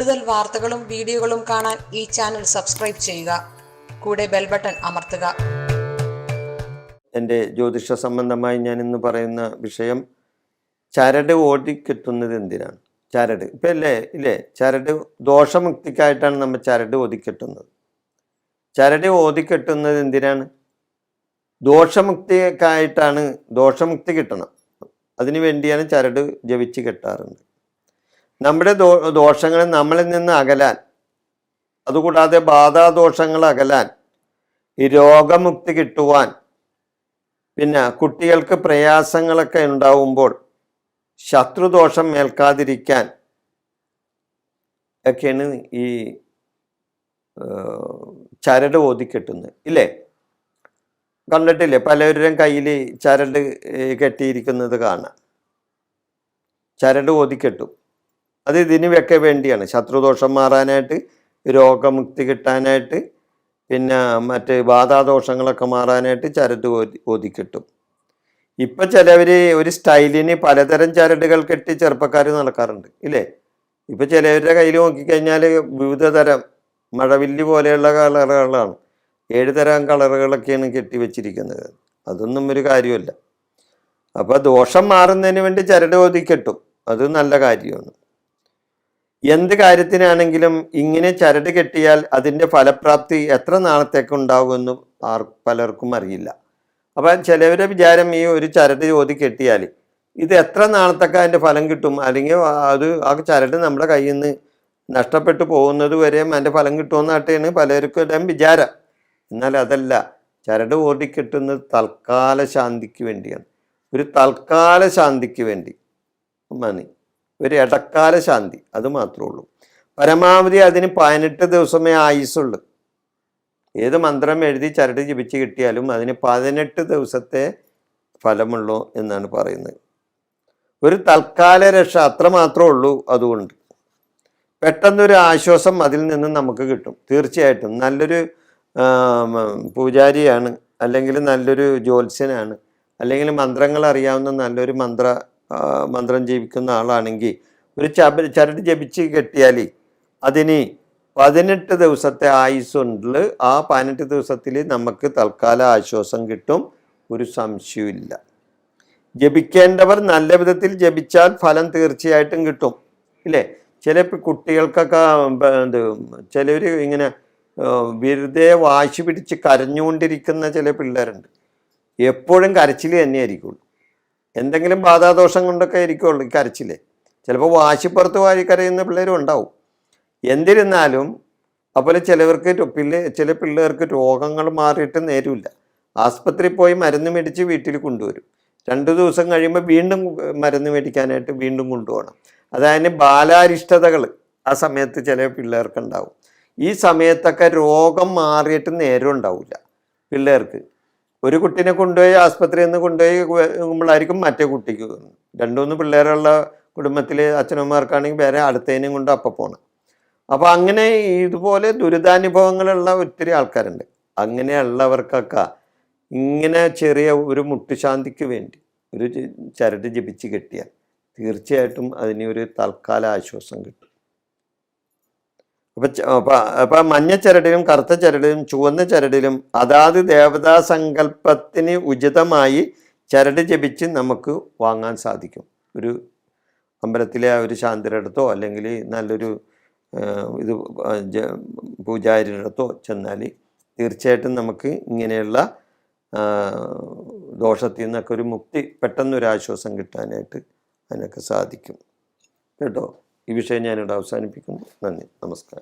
കൂടുതൽ വാർത്തകളും വീഡിയോകളും കാണാൻ ഈ ചാനൽ സബ്സ്ക്രൈബ് ചെയ്യുക. കൂടെ ബെൽ ബട്ടൺ അമർത്തുക. എന്റെ ജ്യോതിഷ സംബന്ധമായി ഞാൻ ഇന്ന് പറയുന്ന വിഷയം ചരട് ഓടിക്കെത്തുന്നത് എന്തിനാണ്? ചരട്. ഇപ്പം അല്ലേ? ഇല്ലേ? ചരട് ദോഷമുക്തിക്കായിട്ടാണ് നമ്മൾ ചരട് ഓതിക്കെട്ടുന്നത് ചരട് ഓതിക്കെട്ടുന്നത് എന്തിനാണ്? ദോഷമുക്തിക്കായിട്ടാണ് ദോഷമുക്തി കിട്ടണം. അതിനു വേണ്ടിയാണ് ചരട് ജപിച്ച് കെട്ടാറുണ്ട്. നമ്മുടെ ദോ ദോഷങ്ങൾ നമ്മളിൽ നിന്ന് അകലാൻ അതുകൂടാതെ ബാധാദോഷങ്ങൾ അകലാൻ ഈ രോഗമുക്തി കിട്ടുവാൻ പിന്നെ കുട്ടികൾക്ക് പ്രയാസങ്ങളൊക്കെ ഉണ്ടാവുമ്പോൾ ശത്രുദോഷം ഏൽക്കാതിരിക്കാൻ ഒക്കെയാണ് ഈ ചരട് ഓതി ഓതിക്കെട്ടുന്നത് ഇല്ലേ? കണ്ടിട്ടില്ലേ? പലരുടെയും കയ്യിൽ ചരട് കെട്ടിയിരിക്കുന്നത് കാണാം. ചരട് ഓതിക്കെട്ടും അത് ഇതിനുമൊക്കെ വേണ്ടിയാണ്. ശത്രുദോഷം മാറാനായിട്ട് രോഗമുക്തി കിട്ടാനായിട്ട് പിന്നെ മറ്റ് ബാധാദോഷങ്ങളൊക്കെ മാറാനായിട്ട് ചരട് ഓതി കിട്ടും. ഇപ്പം ചിലവർ ഒരു സ്റ്റൈലിന് പലതരം ചരടുകൾ കെട്ടി ചെറുപ്പക്കാർ നടക്കാറുണ്ട് ഇല്ലേ? ഇപ്പം ചിലവരുടെ കയ്യിൽ നോക്കിക്കഴിഞ്ഞാൽ വിവിധ തരം മഴവില്ല് പോലെയുള്ള കളറുകളാണ്. ഏഴ് തരം കളറുകളൊക്കെയാണ് കെട്ടി വെച്ചിരിക്കുന്നത്. അതൊന്നും ഒരു കാര്യമല്ല അപ്പോൾ ദോഷം മാറുന്നതിന് വേണ്ടി ചരട് ഓതിക്കെട്ടും അത് നല്ല കാര്യമാണ്. എന്ത് കാര്യത്തിനാണെങ്കിലും ഇങ്ങനെ ചരട് കെട്ടിയാൽ അതിന്റെ ഫലപ്രാപ്തി എത്ര നാളത്തേക്ക് ഉണ്ടാകുമെന്ന് ആർ പലർക്കും അറിയില്ല. അപ്പം ചിലവരെ വിചാരം ഈ ഒരു ചരട് ചോദി കെട്ടിയാൽ ഇത് എത്ര നാളത്തേക്ക് അതിന്റെ ഫലം കിട്ടും? അല്ലെങ്കിൽ അത് ആ ചരട് നമ്മുടെ കയ്യിൽ നിന്ന് നഷ്ടപ്പെട്ടു പോകുന്നത് വരെയും അതിന്റെ ഫലം കിട്ടുമെന്നാട്ടെയാണ് പലർക്കും വിചാരം. എന്നാൽ അതല്ല. ചരട് ഓടി കെട്ടുന്നത് തൽക്കാല ശാന്തിക്ക് വേണ്ടിയാണ്. ഒരു തൽക്കാല ശാന്തിക്ക് വേണ്ടി. മതി ഒരു ഇടക്കാല ശാന്തി അത് മാത്രമേ ഉള്ളൂ. പരമാവധി അതിന് പതിനെട്ട് ദിവസമേ ആയുസുള്ളൂ ഏത് മന്ത്രം എഴുതി ചരട് ജപിച്ച് കിട്ടിയാലും അതിന് പതിനെട്ട് ദിവസത്തെ ഫലമുള്ളൂ എന്നാണ് പറയുന്നത്. ഒരു തൽക്കാല രക്ഷ അത്ര മാത്രമേ ഉള്ളൂ അതുകൊണ്ട്. പെട്ടെന്നൊരു ആശ്വാസം അതിൽ നിന്ന് നമുക്ക് കിട്ടും. തീർച്ചയായിട്ടും നല്ലൊരു പൂജാരിയാണ് അല്ലെങ്കിൽ നല്ലൊരു ജ്യോത്സ്യനാണ് അല്ലെങ്കിൽ മന്ത്രങ്ങൾ അറിയാവുന്ന നല്ലൊരു മന്ത്ര മന്ത്രം ജപിക്കുന്ന ആളാണെങ്കിൽ ഒരു ചബ ചരട് ജപിച്ച് കെട്ടിയാൽ അതിന് പതിനെട്ട് ദിവസത്തെ ആയുസ്സുണ്ട് ആ പതിനെട്ട് ദിവസത്തിൽ നമുക്ക് തൽക്കാല ആശ്വാസം കിട്ടും. ഒരു സംശയമില്ല ജപിക്കേണ്ടവർ നല്ല വിധത്തിൽ ജപിച്ചാൽ ഫലം തീർച്ചയായിട്ടും കിട്ടും. ഇല്ലേ? ചില കുട്ടികൾക്കൊക്കെ എന്ത് ചിലർ ഇങ്ങനെ വെറുതെ വാശി പിടിച്ച് കരഞ്ഞുകൊണ്ടിരിക്കുന്ന ചില പിള്ളേരുണ്ട്. എപ്പോഴും കരച്ചിൽ തന്നെയായിരിക്കുള്ളൂ. എന്തെങ്കിലും ബാധാദോഷം കൊണ്ടൊക്കെ ആയിരിക്കുള്ളൂ ഈ കരച്ചിൽ. ചിലപ്പോൾ വാശിപ്പുറത്ത് വാരി കരയുന്ന പിള്ളേരും ഉണ്ടാവും. എന്നിരുന്നാലും അതുപോലെ ചിലവർക്ക് പിള്ളേ ചില പിള്ളേർക്ക് രോഗങ്ങൾ മാറിയിട്ട് നേരമില്ല ആസ്പത്രിയിൽ പോയി മരുന്ന് മേടിച്ച് വീട്ടിൽ കൊണ്ടുവരും. രണ്ട് ദിവസം കഴിയുമ്പോൾ വീണ്ടും മരുന്ന് മേടിക്കാനായിട്ട് വീണ്ടും കൊണ്ടുപോകണം. അതായത് ബാലാരിഷ്ടതകൾ ആ സമയത്ത് ചില പിള്ളേർക്ക് ഉണ്ടാവും ഈ സമയത്തൊക്കെ രോഗം മാറിയിട്ട് നേരം ഉണ്ടാവില്ല പിള്ളേർക്ക്. ഒരു കുട്ടീനെ കൊണ്ടുപോയി ആസ്പത്രിയിൽ നിന്ന് കൊണ്ടുപോയി വരുമ്പോഴായിരിക്കും മറ്റേ കുട്ടിക്ക്. രണ്ടുമൂന്ന് പിള്ളേരുള്ള കുടുംബത്തിൽ അച്ഛനമ്മമാർക്കാണെങ്കിൽ വേറെ അടുത്തതിനെയും കൊണ്ട് അപ്പം പോകണം അപ്പോൾ അങ്ങനെ ഇതുപോലെ ദുരിതാനുഭവങ്ങളുള്ള ഒത്തിരി ആൾക്കാരുണ്ട്. അങ്ങനെയുള്ളവർക്കൊക്കെ ഇങ്ങനെ ചെറിയ ഒരു മുട്ടുശാന്തിക്ക് വേണ്ടി ഒരു ചരട് ജപിച്ച് കെട്ടിയാൽ തീർച്ചയായിട്ടും അതിനൊരു തൽക്കാല ആശ്വാസം കിട്ടും. അപ്പം മഞ്ഞ ചരടിലും കറുത്ത ചരടിലും ചുവന്ന ചരടിലും അതാത് ദേവതാ സങ്കല്പത്തിന് ഉചിതമായി ചരട് ജപിച്ച് നമുക്ക് വാങ്ങാൻ സാധിക്കും. ഒരു അമ്പലത്തിലെ ഒരു ശാന്തിയുടെ അല്ലെങ്കിൽ നല്ലൊരു ഇത് പൂജാരിയുടെ ചെന്നാൽ തീർച്ചയായിട്ടും നമുക്ക് ഇങ്ങനെയുള്ള ദോഷത്തിൽ നിന്നൊക്കെ ഒരു മുക്തി പെട്ടെന്നൊരു ആശ്വാസം കിട്ടാനായിട്ട് അതിനൊക്കെ സാധിക്കും. കേട്ടോ? ഈ വിഷയം ഞാനിവിടെ അവസാനിപ്പിക്കുന്നു. നന്ദി. നമസ്കാരം.